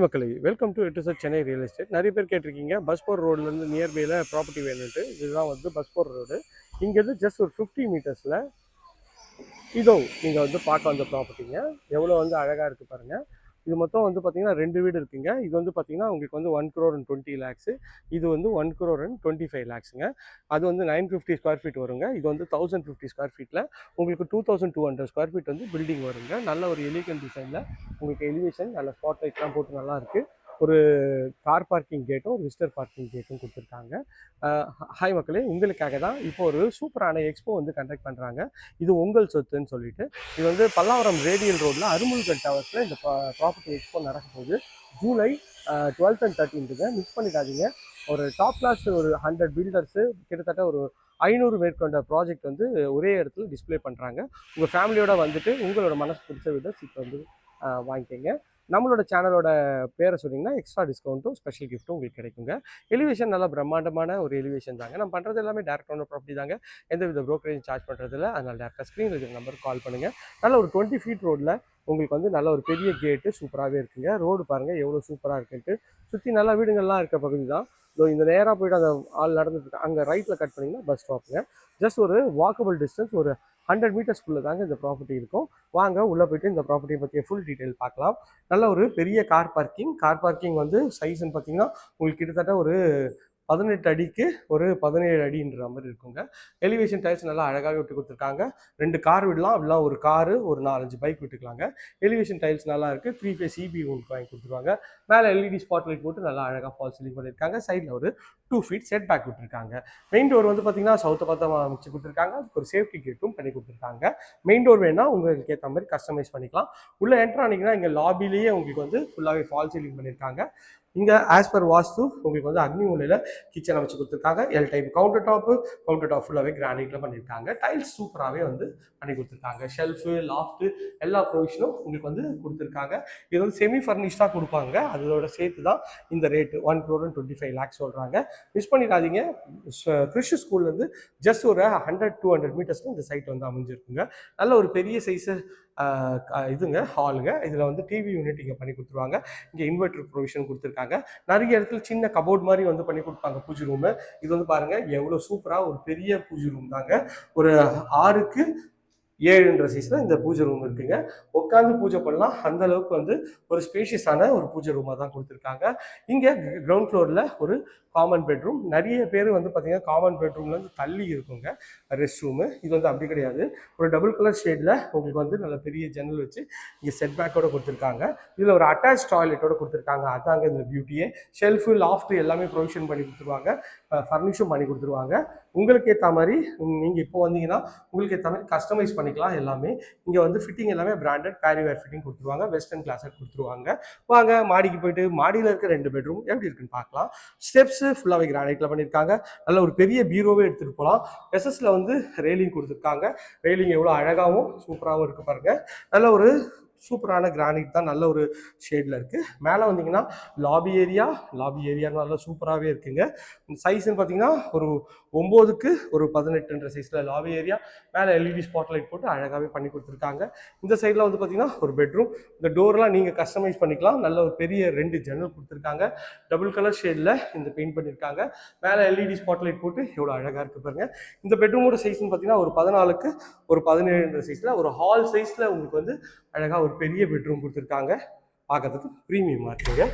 மக்களை welcome to எட்டு Chennai real estate நிறைய பேர் கேட்டிருக்கீங்க பஸ்போர் ரோட்லேருந்து நியர்பையில் ப்ராப்பர்ட்டி வேணுன்ட்டு இதுதான் வந்து பஸ்போர் ரோடு இங்கேருந்து ஜஸ்ட் ஒரு ஃபிஃப்டி மீட்டர்ஸில் இதோ நீங்கள் வந்து பார்க்க வந்த ப்ராப்பர்ட்டிங்க எவ்வளோ வந்து அழகாக இருக்குது பாருங்கள் இது மொத்தம் வந்து பார்த்தீங்கன்னா ரெண்டு வீடு இருக்குங்க. இது வந்து பார்த்தீங்கன்னா உங்களுக்கு வந்து one crore and twenty lakhs இது வந்து one crore and twenty five லேக்ஸுங்க அது வந்து நைன் ஃபிஃப்டி ஸ்கொயர் ஃபீட் வருங்க. இது வந்து தௌசண்ட் ஃபிஃப்டி ஸ்கொயர் ஃபீட்டில் உங்களுக்கு two thousand two hundred square feet வந்து பில்டிங் வருங்க. நல்ல ஒரு எலிகன் டிசைனில் உங்களுக்கு எலிவேஷன் நல்ல ஸ்பாட் லைட்லாம் போட்டு நல்லாயிருக்கு ஒரு கார் பார்க்கிங் கேட்டும் ஒரு விசிட்டர் பார்க்கிங் கேட்டும் கொடுத்துருக்காங்க. ஹாய் மக்களே உங்களுக்காக தான் இப்போ ஒரு சூப்பரான எக்ஸ்போ வந்து கண்டக்ட் பண்ணுறாங்க இது உங்கள் சொத்துன்னு சொல்லிட்டு இது வந்து பல்லாவரம் ரேடியல் ரோடில் அருமுல்கட் டவர்ஸில் இந்த ப்ராப்பர்ட்டி எக்ஸ்போ நடக்க போகுது. ஜூலை டுவெல்த் அண்ட் தேர்ட்டீன்த்துங்க மிஸ் பண்ணிடாதீங்க. ஒரு டாப் கிளாஸ் ஒரு ஹண்ட்ரட் பில்டர்ஸு கிட்டத்தட்ட ஒரு ஐநூறு மேற்கொண்ட ப்ராஜெக்ட் வந்து ஒரே இடத்துல டிஸ்ப்ளே பண்ணுறாங்க உங்கள் ஃபேமிலியோட வந்துட்டு உங்களோட மனசு பிடிச்ச விட சீட் வந்து வாங்கிக்கோங்க. நம்மளோட சேனலோட பேரை சொன்னீங்கன்னா எக்ஸ்ட்ரா டிஸ்கவுண்ட்டும் ஸ்பெஷல் கிஃப்ட்டும் உங்களுக்கு கிடைக்குங்க. எலிவேஷன் நல்லா பிரம்மாண்டமான ஒரு எலிவேஷன் தாங்க. நம்ம பண்ணுறது எல்லாமே டேரக்ட் ஓனர் ப்ராப்பர்ட்டி தாங்க. எந்த வித ப்ரோக்கரேஜ் சார்ஜ் பண்ணுறதில்ல அதனால் டேரக்டாக ஸ்க்ரீனில் இருக்கிற நம்பருக்கு கால் பண்ணுங்கள் நல்ல ஒரு டுவெண்ட்டி ஃபீட் ரோட்டில் உங்களுக்கு வந்து நல்ல ஒரு பெரிய கேட்டு சூப்பராகவே இருக்குங்க. ரோடு பாருங்கள் எவ்வளோ சூப்பராக இருக்குன்ட்டு. சுற்றி நல்லா வீடுங்கள்லாம் இருக்க பகுதி தான். ஸோ இந்த நேராக போயிட்டு அந்த ஆள் நடந்துட்டு அங்கே ரைட்டில் கட் பண்ணிங்கன்னா பஸ் ஸ்டாப்புங்க ஜஸ்ட் ஒரு வாக்கபிள் டிஸ்டன்ஸ் ஒரு ஹண்ட்ரட் மீட்டர்ஸ்குள்ளே தாங்க இந்த ப்ராப்பர்ட்டி இருக்கும். வாங்க உள்ளே போயிட்டு இந்த ப்ராப்பர்ட்டியை பற்றிய ஃபுல் டீட்டெயில் பார்க்கலாம். நல்ல ஒரு பெரிய கார் பார்க்கிங் கார் பார்க்கிங் வந்து சைஸ்ன்னு பார்த்தீங்கன்னா உங்களுக்கு கிட்டத்தட்ட ஒரு பதினெட்டு அடிக்கு ஒரு பதினேழு அடின்ற மாதிரி இருக்குங்க. எலிவேஷன் டைல்ஸ் நல்லா அழகாகவே விட்டு கொடுத்துருக்காங்க. ரெண்டு கார் விடலாம். அப்படிலாம் ஒரு காரு ஒரு நாலஞ்சு பைக் விட்டுக்கலாங்க. எலிவேஷன் டைல்ஸ் நல்லா இருக்குது த்ரீ ஃபேஸ் சிபி உங்களுக்கு வாங்கி கொடுத்துருவாங்க மேலே எல்இடி ஸ்பாட் லைட் போட்டு நல்லா அழகாக ஃபால் சீலிங் பண்ணியிருக்காங்க. சைடில் ஒரு டூ ஃபீட் செட் பேக் விட்டுருக்காங்க. மெயின் டோர் வந்து பார்த்தீங்கன்னா சவுத்தை பார்த்தா அமைச்சு கொடுத்துருக்காங்க. அதுக்கு ஒரு சேஃப்டி கேட்டும் பண்ணி கொடுத்துருக்காங்க. மெயின் டோர் வேணா உங்களுக்கு ஏற்ற மாதிரி கஸ்டமைஸ் பண்ணிக்கலாம். உள்ளே என்ட்ரு ஆனீங்கன்னா இங்கே லாபிலேயே உங்களுக்கு வந்து ஃபுல்லாகவே ஃபால் சீலிங் பண்ணியிருக்காங்க. இங்கே ஆஸ் பர் வாஸ்து உங்களுக்கு வந்து அக்னி ஒலையில் கிச்சன் அமைச்சு கொடுத்துருக்காங்க. L type counter top counter top ஃபுல்லாகவே கிரானைட்டில் பண்ணியிருக்காங்க. டைல்ஸ் சூப்பராகவே வந்து பண்ணி கொடுத்துருக்காங்க. ஷெல்ஃபு லாஃப்ட்டு எல்லா ப்ரொவிஷனும் உங்களுக்கு வந்து கொடுத்துருக்காங்க. இது வந்து செமி ஃபர்னிஷ்டாக கொடுப்பாங்க. அதோட சேர்த்து தான் இந்த rate one crore twenty five lakhs சொல்கிறாங்க மிஸ் பண்ணிடாதீங்க. கிறிஷ் ஸ்கூல்லேருந்து ஜஸ்ட் ஒரு ஹண்ட்ரட் டூ ஹண்ட்ரட் மீட்டர்ஸ்க்கு இந்த சைட் வந்து அமைஞ்சிருக்குங்க. நல்ல ஒரு பெரிய சைஸு இதுங்க ஹாலுங்க. இதில் வந்து டிவி யூனிட் இங்கே பண்ணி கொடுத்துருவாங்க. இங்கே இன்வெர்டர் ப்ரொவிஷன் கொடுத்துருக்காங்க. நிறைய இடத்துல சின்ன கபோர்ட் மாதிரி வந்து பண்ணி கொடுப்பாங்க பூஜை ரூமு இது வந்து பாருங்கள் எவ்வளோ சூப்பராக ஒரு பெரிய பூஜை ரூம் தாங்க. ஒரு ஆறுக்கு ஏழுன்ற சைஸில் இந்த பூஜை ரூம் இருக்குங்க. உட்காந்து பூஜை பண்ணலாம். அந்த அளவுக்கு வந்து ஒரு ஸ்பேஷியஸான ஒரு பூஜை ரூமாக தான் கொடுத்துருக்காங்க. இங்கே கிரவுண்ட் ஃப்ளோரில் ஒரு காமன் பெட்ரூம் நிறைய பேர் வந்து பார்த்தீங்கன்னா காமன் பெட்ரூம்லேருந்து தள்ளி இருக்குங்க. ரெஸ்ட் ரூமு இது வந்து அப்படி கிடையாது. ஒரு டபுள் கலர் ஷேடில் உங்களுக்கு வந்து நல்ல பெரிய ஜன்னல் வச்சு இங்கே செட் பேக்கோட கொடுத்துருக்காங்க. இதில் ஒரு அட்டாச் டாய்லெட்டோட கொடுத்துருக்காங்க. அதாங்க இந்த பியூட்டியே ஷெல்ஃபு லாஃப்ட் எல்லாமே ப்ரொவிஷன் பண்ணி கொடுத்துருவாங்க. ஃபர்னிஷும் பண்ணி கொடுத்துருவாங்க. உங்களுக்கு ஏற்ற மாதிரி நீங்கள் இப்போ வந்தீங்கன்னா உங்களுக்கு ஏற்ற மாதிரி கஸ்டமைஸ் பண்ணிக்கலாம் எல்லாமே. இங்கே வந்து ஃபிட்டிங் எல்லாமே பிராண்டட் பேரிவேர் ஃபிட்டிங் கொடுத்துருவாங்க. வெஸ்டர்ன் கிளாஸட் கொடுத்துருவாங்க. வாங்க மாடிக்கு போயிட்டு மாடியில் இருக்க ரெண்டு பெட்ரூம் எப்படி இருக்குன்னு பார்க்கலாம். ஸ்டெப்ஸு ஃபுல்லாகவே கிரானைட்டில் பண்ணியிருக்காங்க. நல்ல ஒரு பெரிய பீரோவே எடுத்துகிட்டு போகலாம் எஸ்எஸ்ல வந்து ரெயிலிங் கொடுத்துருக்காங்க. ரெயிலிங் எவ்வளோ அழகாகவும் சூப்பராகவும் இருக்கு பாருங்கள் நல்ல ஒரு சூப்பரான கிரானைட் தான் நல்ல ஒரு ஷேடில் இருக்குது மேலே வந்தீங்கன்னா லாபி ஏரியா லாபி ஏரியா நல்லா சூப்பராகவே இருக்குங்க. சைஸ்ன்னு பார்த்தீங்கன்னா ஒரு ஒம்போதுக்கு ஒரு பதினெட்டுன்ற சைஸில் லாபி ஏரியா மேலே எல்இடி ஸ்பாட் லைட் போட்டு அழகாகவே பண்ணி கொடுத்துருக்காங்க. இந்த சைடில் வந்து பார்த்தீங்கன்னா ஒரு பெட்ரூம் இந்த டோர்லாம் நீங்கள் கஸ்டமைஸ் பண்ணிக்கலாம். நல்ல ஒரு பெரிய ரெண்டு ஜன்னல் கொடுத்துருக்காங்க. டபுள் கலர் ஷேடில் இந்த பெயிண்ட் பண்ணியிருக்காங்க மேலே எல்இடி ஸ்பாட் லைட் போட்டு எவ்வளோ அழகாக இருக்குது பாருங்க. இந்த பெட்ரூமோட சைஸ்ன்னு பார்த்தீங்கன்னா ஒரு பதினாலுக்கு ஒரு பதினேழுன்ற சைஸில் ஒரு ஹால் சைஸில் உங்களுக்கு வந்து அழகாக ஒரு ஒரு பெரிய பெட்ரூம் கொடுத்துருக்காங்க. பார்க்கறதுக்கு ப்ரீமியமாக இருக்குங்க.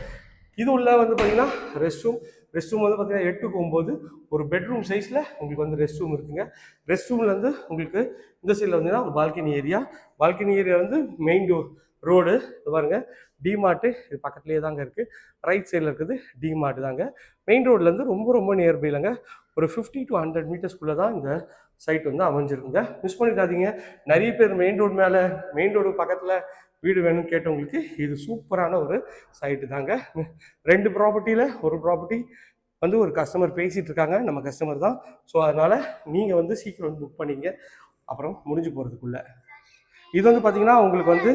இது உள்ள வந்து பார்த்தீங்கன்னா ரெஸ்ட் ரூம் ரெஸ்ட் ரூம் வந்து பார்த்தீங்கன்னா எட்டுக்கு ஒம்பது ஒரு பெட்ரூம் சைஸில் உங்களுக்கு வந்து ரெஸ்ட் ரூம் இருக்குங்க ரெஸ்ட் ரூம்லேருந்து உங்களுக்கு இந்த சைடில் வந்தீங்கன்னா ஒரு பால்கனி ஏரியா பால்கனி ஏரியா வந்து மெயின் டோர் ரோடு இது பாருங்க. டிமார்ட்டு இது பக்கத்துலேயே தாங்க இருக்குது ரைட் சைடில் இருக்குது டிமார்ட் தாங்க. மெயின் ரோட்லேருந்து ரொம்ப ரொம்ப நியர்பைலங்க ஒரு ஃபிஃப்டி டு ஹண்ட்ரட் மீட்டர்ஸ்குள்ளே தான் இந்த சைட் வந்து அமைஞ்சிருக்குங்க. மிஸ் பண்ணிடாதீங்க. நிறைய பேர் மெயின் ரோடு மேலே மெயின் ரோடு பக்கத்தில் வீடு வேணும்னு கேட்டவங்களுக்கு இது சூப்பரான ஒரு சைட்டு தாங்க. ரெண்டு ப்ராப்பர்ட்டியில் ஒரு ப்ராப்பர்ட்டி வந்து ஒரு கஸ்டமர் பேசிகிட்டு இருக்காங்க. நம்ம கஸ்டமர் தான். ஸோ அதனால் நீங்கள் வந்து சீக்கிரம் வந்து புக் பண்ணிங்க. அப்புறம் முடிஞ்சு போகிறதுக்குள்ளே இது வந்து பார்த்திங்கன்னா உங்களுக்கு வந்து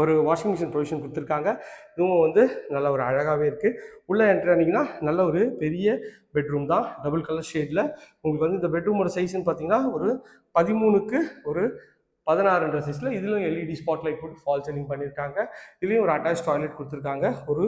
ஒரு வாஷிங் மிஷின் ப்ரொவிஷன் கொடுத்துருக்காங்க. இதுவும் வந்து நல்ல ஒரு அழகாகவே இருக்குது உள்ளே என்ட்ரானிங்கன்னா நல்ல ஒரு பெரிய பெட்ரூம் தான். டபுள் கலர் ஷேடில் உங்களுக்கு வந்து இந்த பெட்ரூமோட சைஸ்ன்னு பார்த்தீங்கன்னா ஒரு பதிமூணுக்கு ஒரு பதினாறுன்ற சைஸில் இதுலையும் எல்இடி ஸ்பாட் லைட் போட்டு ஃபால் சீலிங் பண்ணியிருக்காங்க இதுலேயும் ஒரு அட்டாச் டாய்லெட் கொடுத்துருக்காங்க. ஒரு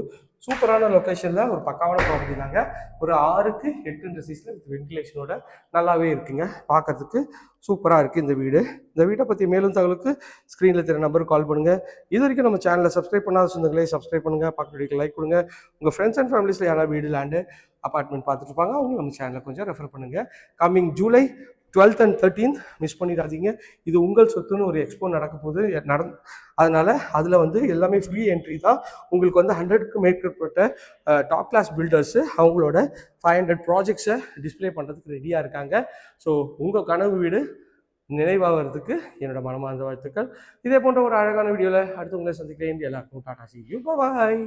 சூப்பரான லொக்கேஷனில் ஒரு பக்காவான ப்ராப்பர்ட்டி தாங்க. ஒரு ஆறுக்கு எட்டுன்ற சைஸில் வித் வென்டிலேஷனோட நல்லாவே இருக்குங்க. பார்க்கறதுக்கு சூப்பராக இருக்குது இந்த வீடு. இந்த வீட்டை பற்றி மேலும் தகவலுக்கு ஸ்க்ரீனில் தெரிய நம்பருக்கு கால் பண்ணுங்கள் இது வரைக்கும் நம்ம சேனலை சப்ஸ்கிரைப் பண்ணாத சொந்தங்களே சப்ஸ்கிரைப் பண்ணுங்கள் பக்கத்துக்கு லைக் கொடுங்க. உங்கள் ஃப்ரெண்ட்ஸ் அண்ட் ஃபேமிலிஸில் யாராவது வீடு லேண்டு அப்பார்ட்மெண்ட் பார்த்துட்டு இருப்பாங்க அவங்க நம்ம சேனலை கொஞ்சம் ரெஃபர் பண்ணுங்கள் coming July twelfth and thirteenth miss பண்ணிடாதீங்க. இது உங்கள் சொத்துன்னு ஒரு எக்ஸ்போ நடக்க போகுது. நடந் அதனால் அதில் வந்து எல்லாமே ஃப்ரீ என்ட்ரி தான். உங்களுக்கு வந்து ஹண்ட்ரடுக்கு மேற்பட்ட டாப் கிளாஸ் பில்டர்ஸு அவங்களோட ஃபைவ் ஹண்ட்ரட் ப்ராஜெக்ட்ஸை டிஸ்ப்ளே பண்ணுறதுக்கு ரெடியாக இருக்காங்க. ஸோ உங்கள் கனவு வீடு நினைவாகிறதுக்கு என்னோட மனமார்ந்த வாழ்த்துக்கள். இதே போன்ற ஒரு அழகான வீடியோவில் அடுத்து உங்களை சந்திக்கிறேன். எல்லாருக்கும் டாடா சி யூ. பாய்